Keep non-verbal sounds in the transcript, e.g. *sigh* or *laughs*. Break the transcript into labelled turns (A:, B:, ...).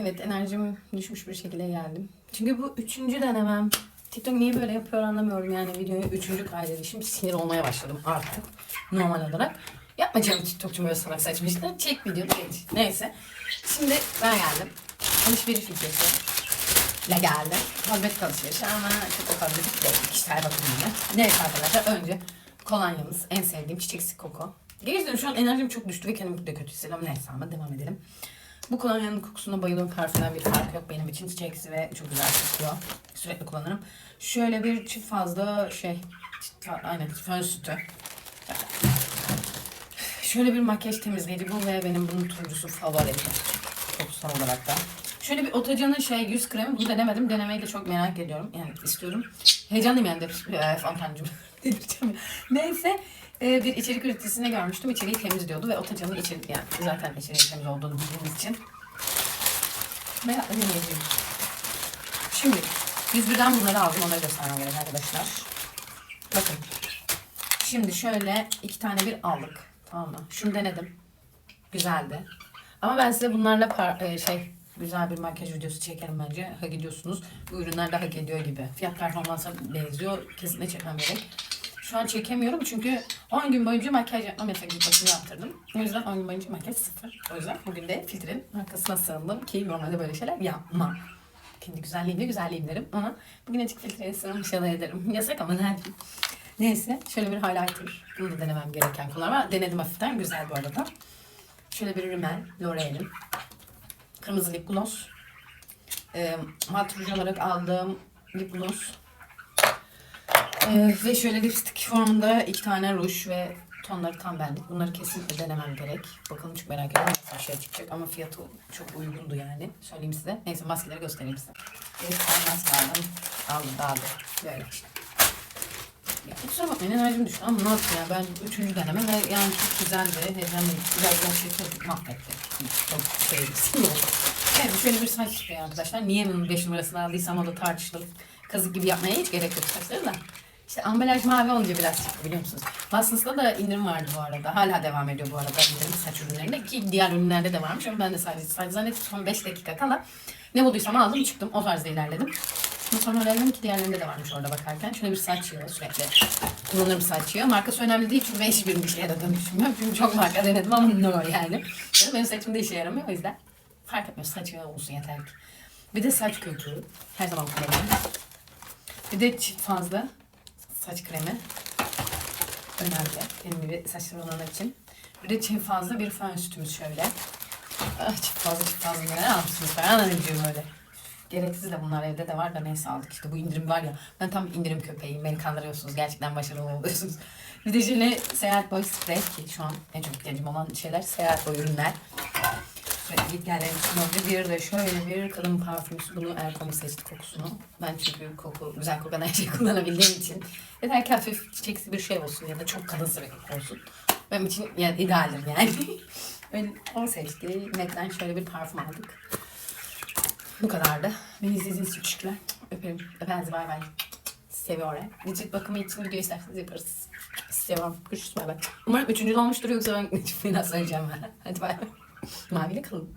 A: Evet enerjim düşmüş bir şekilde geldim. Çünkü bu üçüncü denemem. TikTok niye böyle yapıyor anlamıyorum yani videoyu üçüncü kaydedişim sinir olmaya başladım artık normal olarak. Yapma canım TikTok'cum böyle salak saçma işler. Çek videoyu geç. Neyse. Şimdi ben geldim. Alışveriş videosu ile geldim. Kozmetik alışverişi ama çok o kozmetik değil. Kişisel bakımıyla. Neyse arkadaşlar önce kolonyamız en sevdiğim çiçeksi koku. Gerçekten şu an enerjim çok düştü ve kendimi de kötü hissediyorum. Neyse ama devam edelim. Bu kolonyanın kokusuna bayılıyorum. Parfümden bir fark yok benim için. Çiçeksi ve çok güzel kokuyor. Sürekli kullanırım. Şöyle bir çift fazla şey, çift, aynen fön sütü. Şöyle bir makyaj temizleyici bu ve benim bunun turuncusu favorim. Kokusal olarak da. Şöyle bir Otaca'nın şey yüz kremi. Bunu denemedim. Denemeyi de çok merak ediyorum. Yani istiyorum. Heyecanlıyım yani de. Ee, *laughs* ya. Neyse. e, bir içerik üreticisinde görmüştüm. İçeriği temiz diyordu ve Otaca'nın içerik yani zaten içeriği temiz olduğunu bildiğimiz için. Merakla deneyeceğim. Şimdi 101'den bunları aldım. Onları göstermem gerek arkadaşlar. Bakın. Şimdi şöyle iki tane bir aldık. Tamam mı? Şunu denedim. Güzeldi. Ama ben size bunlarla par- e, şey güzel bir makyaj videosu çekerim bence. Hak ediyorsunuz. Bu ürünler de hak ediyor gibi. Fiyat performansa benziyor. Kesinlikle çekmem. Şu an çekemiyorum çünkü 10 gün boyunca makyaj yapmam yasak bir bakım yaptırdım. O yüzden 10 gün boyunca makyaj sıfır. O yüzden bugün de filtrenin arkasına sığındım ki normalde böyle şeyler yapmam. Kendi güzelliğimde güzelliğim derim ama bugün açık filtreye sığınmış ya da ederim. *laughs* Yasak ama ne. Neyse şöyle bir highlighter. Bunu da denemem gereken konular. Denedim hafiften. Güzel bu arada. Şöyle bir rimel. L'Oreal'in. Kırmızı lip gloss. E, mat ruj olarak aldığım lip gloss. E, ve şöyle lipstick formunda iki tane ruj ve tonları tam benlik. Bunları kesinlikle denemem gerek. Bakalım çok merak ediyorum nasıl bir şey çıkacak ama fiyatı çok uygundu yani. Söyleyeyim size. Neyse maskeleri göstereyim size. Bir tane maske aldım. Aldım dağıldı. Böyle işte. Ya kusura bakmayın enerjim düştü ama yapayım ya ben üçüncü deneme ve yani çok güzeldi. Heyecanlıyım. Güzel güzel şey çok şey sinir oldu. Evet şöyle bir saç spreyi arkadaşlar. Niye bunun 5 numarasını aldıysam o da tartışılır. Kazık gibi yapmaya hiç gerek yok saçları da. İşte ambalaj mavi olunca biraz çıktı biliyor musunuz? Watsons'da da indirim vardı bu arada. Hala devam ediyor bu arada indirim saç ürünlerinde. Ki diğer ürünlerde de varmış ama ben de sadece, sadece zannettim son 5 dakika kala ne bulduysam aldım çıktım. O tarzda ilerledim. Sonra öğrendim ki diğerlerinde de varmış orada bakarken. Şöyle bir saç yağı sürekli kullanırım saç yağı. Markası önemli değil çünkü ben hiçbir bir şeye de dönüşmüyorum. Çünkü çok marka denedim ama no yani. Yani benim saçımda işe yaramıyor o yüzden fark etmiyor. Saç yağı olsun yeter ki. Bir de saç köpüğü. Her zaman kullanıyorum. Bir de çift fazla saç kremi. Önemli. Benim gibi saçlarım olanlar için. Bir de çift fazla bir fön sütümüz şöyle. Ah, çift fazla çift fazla neler almışsınız falan anneciğim öyle. Gereksiz de bunlar evde de var da neyse aldık işte bu indirim var ya. Ben tam indirim köpeğiyim. Beni kandırıyorsunuz. Gerçekten başarılı oluyorsunuz. Bir de şöyle seyahat boy sprey ki şu an en çok ihtiyacım olan şeyler seyahat boy ürünler. Şöyle git gel bir de şöyle bir kadın parfümüsü. Bunu Erkom'u seçti kokusunu. Ben çünkü koku, güzel kokan her şeyi kullanabildiğim için. Yeter ki hafif çiçeksi bir şey olsun ya da çok kadınsı bir koku olsun. Benim için yani idealdir yani. *laughs* Öyle, o seçti. Net'ten şöyle bir parfüm aldık. Bu kadardı. Beni izlediğiniz için teşekkürler. Öperim. Efendim bay bay. Seviyorum. Cilt bakımı için video isterseniz yaparız. Seviyorum. Görüşürüz bay bay. Umarım üçüncü olmuştur yoksa ben *laughs* fena söyleyeceğim. Hadi bay bay. Maviyle kalın.